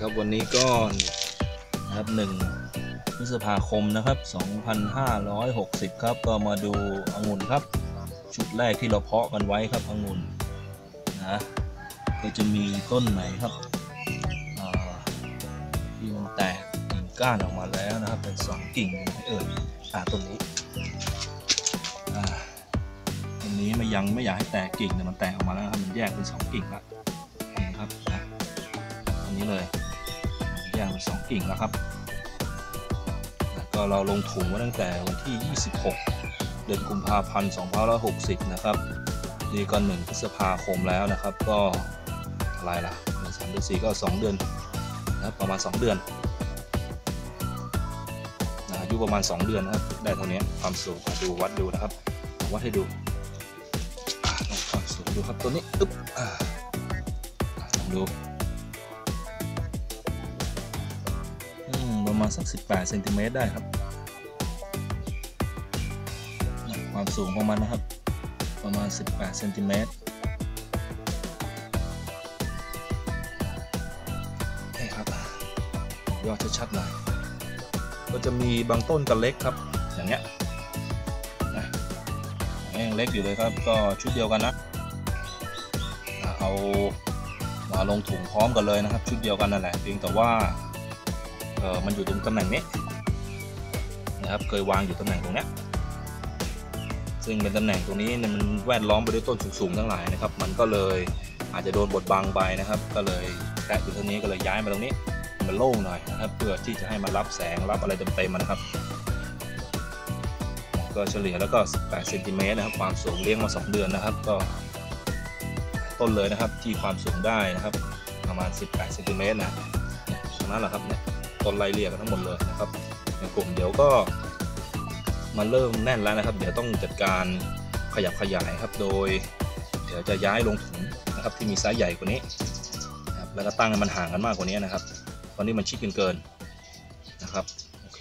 ครับวันนี้ก็นะครับหนึ่งพฤษภาคมนะครับ 2560 ครับ ก็มาดูองุ่นครับ ชุดแรกที่เราเพาะกันไว้ครับองุ่นนะก็จะมีต้นไหนครับอ่าที่มันแตกกิ่งก้านออกมาแล้วนะครับ เป็นสองกิ่งเอ่ยอ่าต้นนี้อ่าต้นนี้มันยังไม่อยากให้แตกกิ่งแต่มันแตกออกมาแล้วครับมันแยกเป็นสองกิ่งละนี่ครับนะอันนี้เลย แยกเป็นสองกิ่งแล้วครับแล้วก็เราลงถุงมาตั้งแต่วันที่ 26 เดือนกุมภาพันธ์2560 นะครับนี่ก็1พฤษภาคมแล้วนะครับ ก็อะไรล่ะเดือนสามเดือนสี่ก็2เดือนนะประมาณ 2 เดือนนะอายุประมาณ 2 เดือนนะครับ ได้เท่านี้ความสูงดูวัดดูนะครับวัดให้ดูอะลองความสูงดูครับตัวนี้อึ๊บดู ประมาณสัก 18เซนติเมตรได้ครับ ความสูงของมันนะครับ ประมาณ 18เซนติเมตรนี่ครับยอดชัดๆหน่อยก็จะมีบางต้นกันเล็กครับ อย่างเงี้ยนะยังเล็กอยู่เลยครับ ก็ชุดเดียวกันนะอะเอามาลงถุงพร้อมกันเลยนะครับ ชุดเดียวกันนั่นแหละเพียงแต่ว่า เออมันอยู่ตรงตำแหน่งนี้นะครับเคยวางอยู่ตำแหน่งตรงนี้ซึ่งเป็นตำแหน่งตรงนี้เนี่ยมันแวดล้อมไปด้วยต้นสูงๆทั้งหลายนะครับ มันก็เลยอาจจะโดนบดบังไปนะครับ ก็เลยแตะอยู่ตรงนี้ก็เลยย้ายมาตรงนี้มันโล่งหน่อยนะครับ เพื่อที่จะให้มันรับแสงรับอะไรเต็มๆนะครับ ก็เฉลี่ยแล้วก็ 18เซนติเมตรนะครับ ความสูงเลี้ยงมา 2 เดือนนะครับ ก็ต้นเลยนะครับที่ความสูงได้นะครับ ประมาณ 18เซนติเมตรนะนี่ยตรงนั้นแหละครับเนี่ย ต้นไล่เรียกกันทั้งหมดเลยนะครับในกลุ่มเดี๋ยวก็มันเริ่มแน่นแล้วนะครับ เดี๋ยวต้องจัดการขยับขยายครับ โดย เดี๋ยวจะย้ายลงถุงนะครับที่มีไซส์ใหญ่กว่านี้นะครับแล้วก็ตั้งให้มันห่างกันมากกว่านี้นะครับตอนนี้มันชิดกันเกินนะครับโอเค